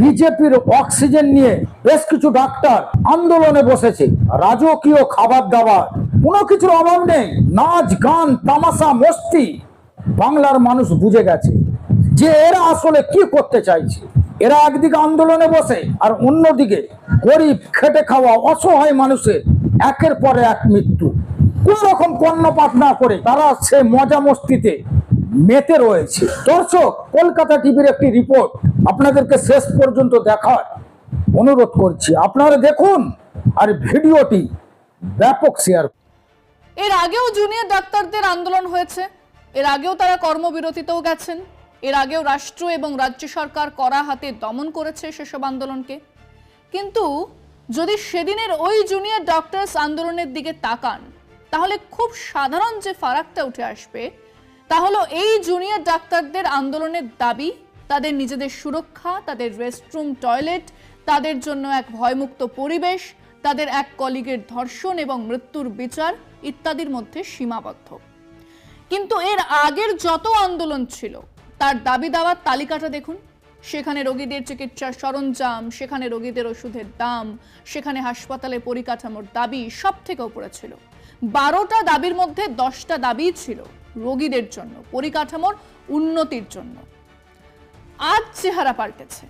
বিজেপির অক্সিজেন নিয়ে বেশ কিছু ডাক্তার আন্দোলনে বসেছে। রাজকীয় খাবার দাবার, কোনো কিছুর অভাব নেই। নাচ, গান, তামাশা, মস্তি। বাংলার মানুষ বুঝে গেছে যে এরা আসলে কি করতে চাইছে। এরা একদিকে আন্দোলনে বসে আর অন্যদিকে গরিব, খেটে খাওয়া, অসহায় মানুষের একের পরে এক মৃত্যু। কোন রকম কর্ণপাত না করে তারা সে মজা মস্তিতে মেতে রয়েছে। দর্শক, কলকাতা টিভির একটি রিপোর্ট। আপনাদেরকে শেষ পর্যন্ত দেখার অনুরোধ করছি। আপনারা দেখুন আর ভিডিওটি ব্যাপক শেয়ার এর আগেও জুনিয়র ডাক্তারদের আন্দোলন হয়েছে। এর আগেও তারা কর্মবিরতিতেও গেছেন। এর আগেও রাষ্ট্র এবং রাজ্য সরকার কড়া হাতে দমন করেছে সেসব আন্দোলনকে। কিন্তু যদি সেদিনের ওই জুনিয়র ডক্টরস আন্দোলনের দিকে তাকান, তাহলে খুব সাধারণ যে ফারাকটা উঠে আসবে, তা হলো এই জুনিয়র ডাক্তারদের আন্দোলনের দাবি তাদের নিজেদের সুরক্ষা, তাদের রেস্টরুম টয়লেট তাদের জন্য এক ভয়মুক্ত পরিবেশ, তাদের এক কলিগের ধর্ষণ এবং মৃত্যুর বিচার ইত্যাদির মধ্যে সীমাবদ্ধ। কিন্তু এর আগের যত আন্দোলন ছিল, তার দাবি দাওয়ার তালিকাটা দেখুন। সেখানে রোগীদের চিকিৎসার সরঞ্জাম, সেখানে রোগীদের ওষুধের দাম, সেখানে হাসপাতালে পরিকাঠামোর দাবি সব থেকে উপরে ছিল। বারোটা দাবির মধ্যে দশটা দাবি ছিল রোগীদের জন্য, পরিকাঠামোর উন্নতির জন্য। আজ চেহারা পাল্টেছে।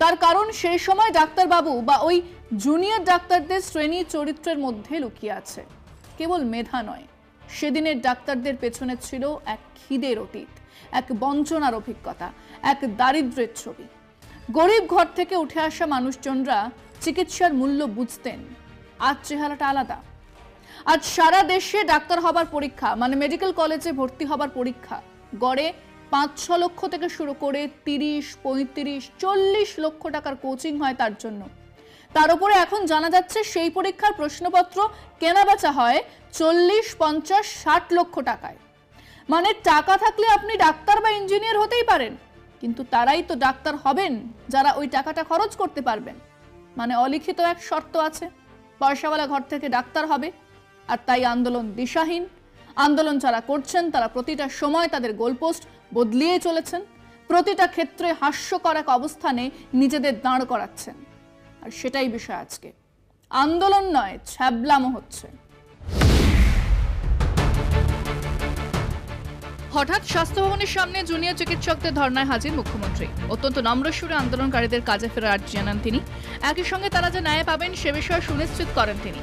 তার কারণ সেই সময় ডাক্তারবাবু বা ওই জুনিয়র ডাক্তারদের শ্রেণি চরিত্রের মধ্যে লুকিয়ে আছে। কেবল মেধা নয়, সেদিনের ডাক্তারদের পেছনে ছিল এক খিদের অতীত, এক বঞ্চনার অভিজ্ঞতা, এক দারিদ্র্যের ছবি। গরিব ঘর থেকে উঠে আসা মানুষজনরা চিকিৎসার মূল্য বুঝতেন, আজ চেহারাটা আলাদা। আজ সারা দেশে ডাক্তার হবার পরীক্ষা মানে মেডিকেল কলেজে ভর্তি হবার পরীক্ষা, গড়ে পাঁচ ছ লক্ষ থেকে শুরু করে তিরিশ, পঁয়ত্রিশ, চল্লিশ লক্ষ টাকার কোচিং হয় তার জন্য। তার উপরে এখন জানা যাচ্ছে সেই পরীক্ষার প্রশ্নপত্র কেনাবেচা হয় চল্লিশ, পঞ্চাশ, ষাট লক্ষ টাকায়। মানে টাকা থাকলে আপনি ডাক্তার বা ইঞ্জিনিয়ার হতেই পারেন, কিন্তু তারাই তো ডাক্তার হবেন যারা ওই টাকাটা খরচ করতে পারবেন। মানে অলিখিত এক শর্ত আছে, পয়সাওয়ালা ঘর থেকে ডাক্তার হবে, আর তাই আন্দোলন দিশাহীন। আন্দোলন যারা করছেন তারা প্রতিটা সময় তাদের গোলপোস্ট বদলিয়ে চলেছেন। প্রতিটা ক্ষেত্রে হাস্যকর এক অবস্থানে নিজেদের দাঁড় করাচ্ছেন। আর সেটাই বিষয় আজকে। আন্দোলন নয়, ছ্যাবলামো হচ্ছে। হঠাৎ স্বাস্থ্য ভবনের সামনে জুনিয়র চিকিৎসকদের ধর্নায় হাজির মুখ্যমন্ত্রী। অত্যন্ত নম্র সুরে আন্দোলনকারীদের কাজে ফেরার আর্জি জানান তিনি। একই সঙ্গে তারা যে ন্যায় পাবেন সে বিষয়ে সুনিশ্চিত করেন তিনি।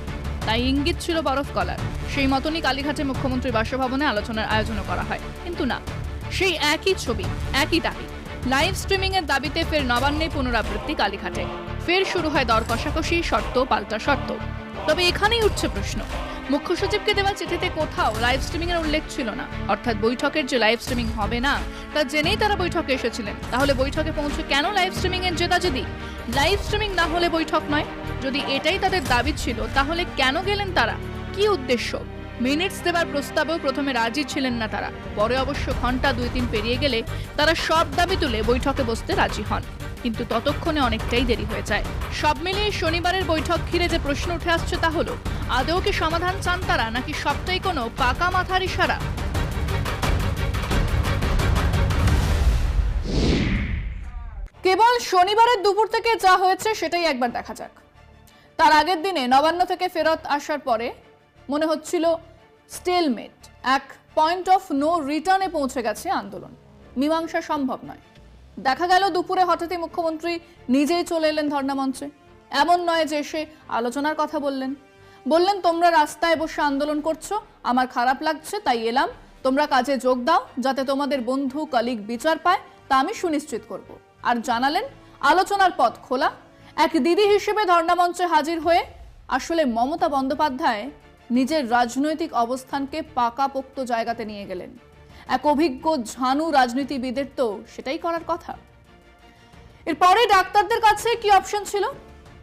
তাই ইঙ্গিত ছিল বরফ কলার সেই মতনই কালীঘাটে মুখ্যমন্ত্রীর বাসভবনে আলোচনার আয়োজনও করা হয়। কিন্তু না সেই একই ছবি, একই দাবি। লাইভ স্ট্রিমিং এর দাবিতে ফের নবান্নে পুনরাবৃত্তি কালীঘাটে। ফের শুরু হয় দর কষাকষি, শর্ত, পাল্টা শর্ত। তবে এখানেই উঠছে প্রশ্ন। মুখ্য সচিবকে দেওয়া চিঠিতে কোথাও লাইভ স্ট্রিমিং এর উল্লেখ ছিল না। অর্থাৎ বৈঠকের যে লাইভ স্ট্রিমিং হবে না, তা জেনেই তারা বৈঠকে এসেছিলেন। তাহলে বৈঠকে পৌঁছে কেন লাইভ স্ট্রিমিং এর যদি? লাইভ স্ট্রিমিং না হলে বৈঠক নয়। যদি এটাই তাদের দাবি ছিল, তাহলে কেন গেলেন তারা? কি উদ্দেশ্য? মিনিটস দেবার প্রস্তাবেও প্রথমে রাজি ছিলেন না তারা। পরে অবশ্য ঘণ্টা দুই তিন পেরিয়ে গেলে তারা সব দাবি তুলে বৈঠকে বসতে রাজি হন। কিন্তু ততক্ষণে অনেকটাই দেরি হয়ে যায়। সব মিলিয়ে শনিবারের বৈঠক ঘিরে যে প্রশ্ন উঠে আসছে তা হলো, আদৌ কি সমাধান চান তারা নাকি সবটাই কোনো পাকা মাথার ইশারা? কেবল শনিবারের দুপুর থেকে যা হয়েছে সেটাই একবার দেখা যাক। তার আগের দিনে নবান্ন থেকে ফেরত আসার পরে মনে হচ্ছিল স্টেলমেট এক পয়েন্ট অফ নো রিটার্নে পৌঁছে গেছে আন্দোলন। মীমাংসা সম্ভব নয়। দেখা গেল দুপুরে হঠাৎই মুখ্যমন্ত্রী নিজেই চলে এলেন ধর্ণামঞ্চে এমন নয় যে এসে আলোচনার কথা বললেন। বললেন, তোমরা রাস্তায় বসে আন্দোলন করছ, আমার খারাপ লাগছে, তাই এলাম। তোমরা কাজে যোগ দাও, যাতে তোমাদের বন্ধু কলিগ বিচার পায়, তা আমি সুনিশ্চিত করব। আর জানালেন, আলোচনার পথ খোলা। এক দিদি হিসেবে ধর্ণামঞ্চে হাজির হয়ে আসলে মমতা বন্দ্যোপাধ্যায় নিজের রাজনৈতিক অবস্থানকে পাকাপোক্ত জায়গাতে নিয়ে গেলেন। এক অভিজ্ঞ ঝানু রাজনীতিবিদের তো সেটাই করার কথা। এরপরে ডাক্তারদের কাছে কি অপশন ছিল?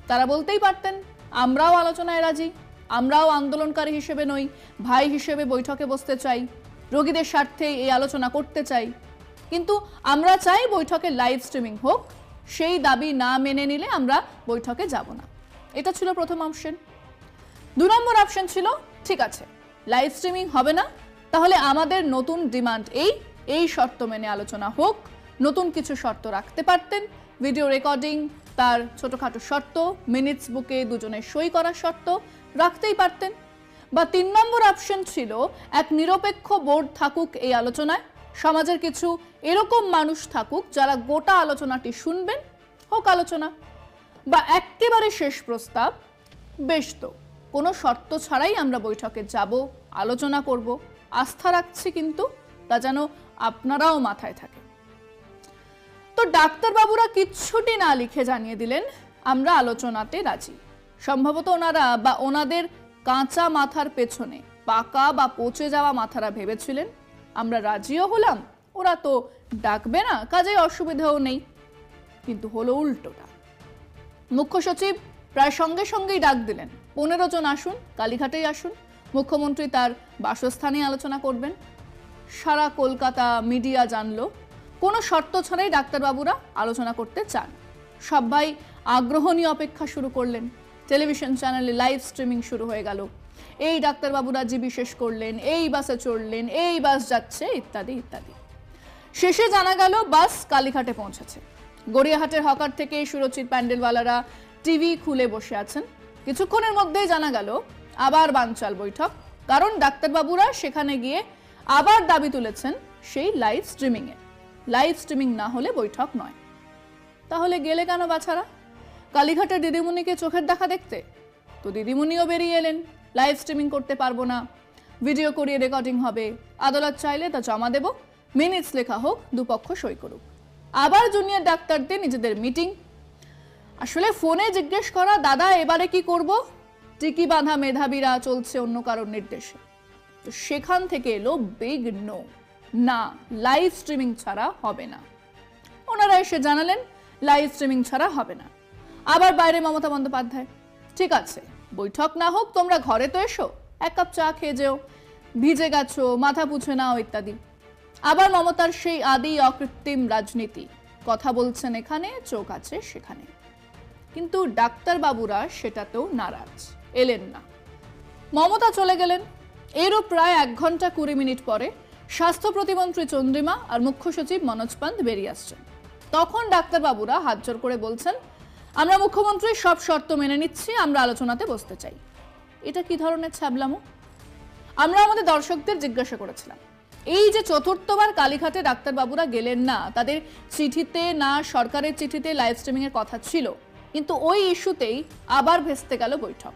তারা বলতেই পারতেন, আমরাও আলোচনায় রাজি, আমরাও আন্দোলনকারী হিসেবে নই, ভাই হিসেবে বৈঠকে বসতে চাই, রোগীদের স্বার্থে এই আলোচনা করতে চাই। কিন্তু আমরা চাই বৈঠকে লাইভ স্ট্রিমিং হোক, সেই দাবি না মেনে নিলে আমরা বৈঠকে যাব না। এটা ছিল প্রথম অপশন। দু নম্বর অপশন ছিল, ঠিক আছে লাইভ স্ট্রিমিং হবে না, তাহলে আমাদের নতুন ডিমান্ড এই এই শর্ত মেনে আলোচনা হোক, নতুন কিছু শর্ত রাখতে পারতেন ভিডিও রেকর্ডিং তার ছোটোখাটো শর্ত মিনিটস বুকে দুজনের সই করার শর্ত রাখতেই পারতেন। বা তিন নম্বর অপশন ছিল, এক নিরপেক্ষ বোর্ড থাকুক এই আলোচনায়, সমাজের কিছু এরকম মানুষ থাকুক যারা গোটা আলোচনাটি শুনবেন, হোক আলোচনা। বা একেবারে শেষ প্রস্তাব, বেশ তো। কোনো শর্ত ছাড়াই আমরা বৈঠকে যাব, আলোচনা করব, আস্থা রাখছি কিন্তু তা যেন আপনারাও মাথায় থাকে। তো ডাক্তারবাবুরা কিচ্ছুটি না লিখে জানিয়ে দিলেন, আমরা আলোচনাতে রাজি। সম্ভবত ওনারা বা ওনাদের কাঁচা মাথার পেছনে পাকা বা পচে যাওয়া মাথারা ভেবেছিলেন। আমরা রাজিও হলাম, ওরা তো ডাকবে না কাজে অসুবিধাও নেই। কিন্তু হলো উল্টোটা। মুখ্য সচিব প্রায় সঙ্গে সঙ্গেই ডাক দিলেন। পনেরো জন আসুন, কালীঘাটেই আসুন। মুখ্যমন্ত্রী তার বাসস্থানে আলোচনা করবেন। সারা কলকাতা মিডিয়া জানল, কোনো শর্ত ছাড়াই ডাক্তারবাবুরা আলোচনা করতে চান। সবাই আগ্রহ নিয়ে অপেক্ষা শুরু করলেন। টেলিভিশন চ্যানেলে লাইভ স্ট্রিমিং শুরু হয়ে গেল। এই ডাক্তারবাবুরা বিশেষ করলেন, এই বাসে চড়লেন, এই বাস যাচ্ছে, ইত্যাদি ইত্যাদি। শেষে জানা গেল, বাস কালীঘাটে পৌঁছেছে। গড়িয়াহাটের হকার থেকে সুরচিত প্যান্ডেলওয়ালারা টিভি খুলে বসে আছেন। কিছুক্ষণের মধ্যেই জানা গেল, আবার বানচাল বৈঠক। কারণ ডাক্তারবাবুরা সেখানে গিয়ে আবার দাবি তুলেছেন সেই লাইভ স্ট্রিমিং এর লাইভ স্ট্রিমিং না হলে বৈঠক নয়। তাহলে গেলে কেন বাছারা? কালীঘাটের দিদিমণিকে চোখের দেখা দেখতে? তো দিদিমণিও বেরিয়ে এলেন। লাইভ স্ট্রিমিং করতে পারব না। ভিডিও করিয়ে রেকর্ডিং হবে। আদালত চাইলে তা জমা দেব। মিনিটস লেখা হোক, দুপক্ষ সই করুক। আবার জুনিয়র ডাক্তারদের নিজেদের মিটিং আসলে ফোনে জিজ্ঞেস করা, দাদা, এবারে কি করব? টিকি বাঁধা মেধাবীরা চলছে অন্য কারোর নির্দেশে। তো সেখান থেকে এলো বিগ নো না লাইভ স্ট্রিমিং ছাড়া হবে না। ওনারা এসে জানালেন লাইভ স্ট্রিমিং ছাড়া হবে না। আবার বাইরে মমতা বন্দ্যোপাধ্যায়, ঠিক আছে, বৈঠক না হোক, তোমরা ঘরে তো এসো, এক কাপ চা খেয়ে যেও, ভিজে গেছো, মাথা পুছে নাও, ইত্যাদি। আবার মমতার সেই আদি অকৃত্রিম রাজনীতি। কথা বলছেন এখানে, চোখ আছে সেখানে। কিন্তু ডাক্তারবাবুরা সেটাতেও নারাজ। এলেন না। মমতা চলে গেলেন। এরও প্রায় এক ঘণ্টা কুড়ি মিনিট পরে স্বাস্থ্য প্রতিমন্ত্রী চন্দ্রিমা আর মুখ্য সচিব মনোজ পান্ত বেরিয়ে আসছেন। তখন ডাক্তারবাবুরা হাত জোর করে বলছেন, আমরা মুখ্যমন্ত্রীর সব শর্ত মেনে নিচ্ছি, আমরা আলোচনাতে বসতে চাই। এটা কি ধরনের ছ্যাবলামো? আমরা আমাদের দর্শকদের জিজ্ঞাসা করেছিলাম, এই যে চতুর্থবার কালীঘাটে ডাক্তারবাবুরা গেলেন না, তাদের চিঠিতে না সরকারের চিঠিতে লাইভ স্ট্রিমিং এর কথা ছিল? কিন্তু ওই ইস্যুতেই আবার ভেস্তে গেল বৈঠক।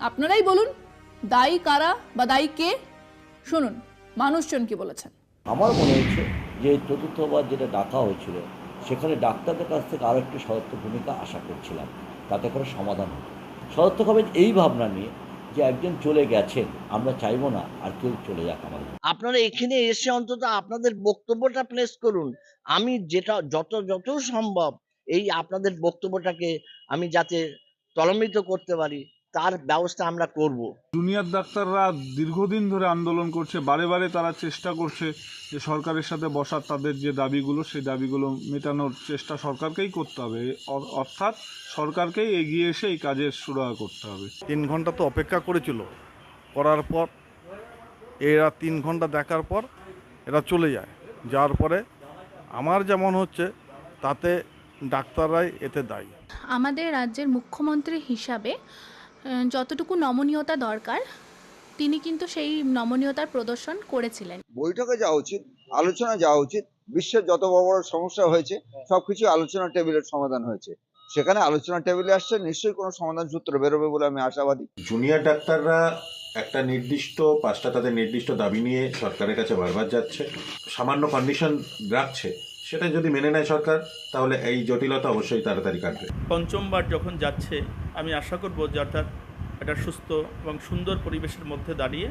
আপনারাই বলুন দায়ী কারা বা দায়ী কে? শুনুন মানুষজন কি বলেছেন? আমার মনে হচ্ছে যে চতুর্থবার যেটা ডাকা হয়েছিল সেখানে ডাক্তারদের কাছ থেকে আরও একটু সদর্থ ভূমিকা আশা করছিলাম। তাতে করে সমাধান হবে সদর্থক হবে এই ভাবনা নিয়ে যে একজন চলে গেছেন আমরা চাইব না আর কেউ চলে যাক আমাদের আপনারা এখানে এসে অন্তত আপনাদের বক্তব্যটা প্লেস করুন। আমি যেটা যত যত সম্ভব এই আপনাদের বক্তব্যটাকে আমি যাতে তলমিত করতে পারি তার ব্যবস্থা আমরা করব। জুনিয়র ডাক্তাররা দীর্ঘদিন ধরে আন্দোলন করছে বারে বারে তারা চেষ্টা করছে যে সরকারের সাথে বসার তাদের যে দাবিগুলো সেই দাবিগুলো মেটানোর চেষ্টা সরকারকেই করতে হবে। অর্থাৎ সরকারকেই এগিয়ে এসে এই কাজের সুরাহা করতে হবে। তিন ঘণ্টা তো অপেক্ষা করেছিল করার পর এরা তিন ঘণ্টা দেখার পর এরা চলে যায়। যাওয়ার পরে আমার যেমন হচ্ছে তাতে ডাক্তাররাই এতে দায়ী। আমাদের রাজ্যের মুখ্যমন্ত্রী হিসাবে যতটুকু নমনীয়তা দরকার তিনি কিন্তু সেই নমনীয়তার প্রদর্শন করেছিলেন। বৈঠকে যাওয়া উচিত আলোচনা যাওয়া উচিত বিশ্বের যত বড় বড় সমস্যা হয়েছে সবকিছু আলোচনা টেবিলের সমাধান হয়েছে। সেখানে আলোচনা টেবিলে আসছে নিশ্চয়ই কোনো সমাধান সূত্র বেরোবে বলে আমি আশাবাদী। জুনিয়র ডাক্তাররা একটা নির্দিষ্ট পাঁচটা তাদের নির্দিষ্ট দাবি নিয়ে সরকারের কাছে বারবার যাচ্ছে। সামান্য কন্ডিশন রাখছে। সেটা যদি মেনে নেয় সরকার তাহলে এই জটিলতা অবশ্যই তাড়াতাড়ি কাটবে। পঞ্চমবার যখন যাচ্ছে আমি আশা করব যে অর্থাৎ একটা সুস্থ এবং সুন্দর পরিবেশের মধ্যে দাঁড়িয়ে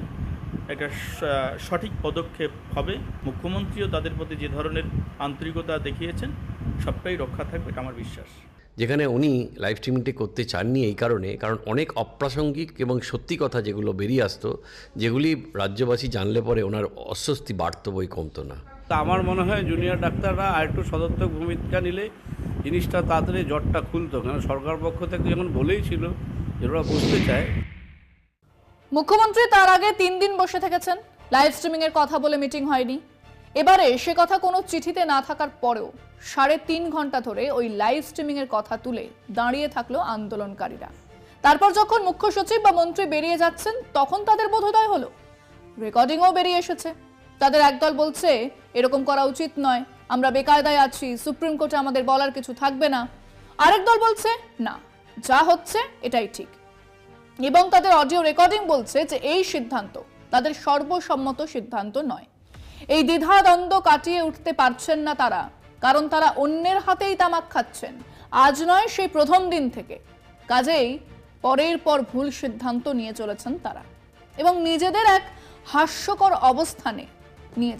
একটা সঠিক পদক্ষেপ হবে। মুখ্যমন্ত্রীও তাদের প্রতি যে ধরনের আন্তরিকতা দেখিয়েছেন সবটাই রক্ষা থাকবে এটা আমার বিশ্বাস। যেখানে উনি লাইভ স্ট্রিমিংটি করতে চাননি এই কারণে কারণ অনেক অপ্রাসঙ্গিক এবং সত্যি কথা যেগুলো বেরিয়ে আসতো যেগুলি রাজ্যবাসী জানলে পরে ওনার অস্বস্তি বাড়তো বই কমতো না। তা আমার মনে হয় জুনিয়র ডাক্তাররা আর একটু সদর্থক ভূমিকা নিলে জিনিসটা তাড়াতাড়ি জটটা খুলতো। কারণ সরকার পক্ষ থেকে যখন বলেই ছিল যে ওরা বুঝতে চায়। মুখ্যমন্ত্রী তার আগে তিন দিন বসে থেকেছেন। লাইভ স্ট্রিমিং এর কথা বলে মিটিং হয়নি। এবারে সে কথা কোনো চিঠিতে না থাকার পরেও সাড়ে তিন ঘণ্টা ধরে ওই লাইভ স্ট্রিমিং এর কথা তুলে দাঁড়িয়ে থাকল আন্দোলনকারীরা। তারপর যখন মুখ্য সচিব বা মন্ত্রী বেরিয়ে যাচ্ছেন, তখন তাদের বোধোদয় হলো। রেকর্ডিংও বেরিয়ে এসেছে। তাদের একদল বলছে এরকম করা উচিত নয়। আমরা বেকায়দায় আছি, সুপ্রিম কোর্টে আমাদের বলার কিছু থাকবে না। আরেক দল বলছে, না, যা হচ্ছে এটাই ঠিক। এবং তাদের অডিও রেকর্ডিং বলছে যে এই সিদ্ধান্ত তাদের সর্বসম্মত সিদ্ধান্ত নয়। এই দ্বিধা দ্বন্দ্ব কাটিয়ে উঠতে পারছেন না তারা, কারণ তারা অন্যের হাতেই তামাক খাচ্ছেন। আজ নয়, সেই প্রথম দিন থেকে। কাজেই পরের পর ভুল সিদ্ধান্ত নিয়ে চলেছেন তারা। এবং নিজেদের এক হাস্যকর অবস্থানে নিয়ে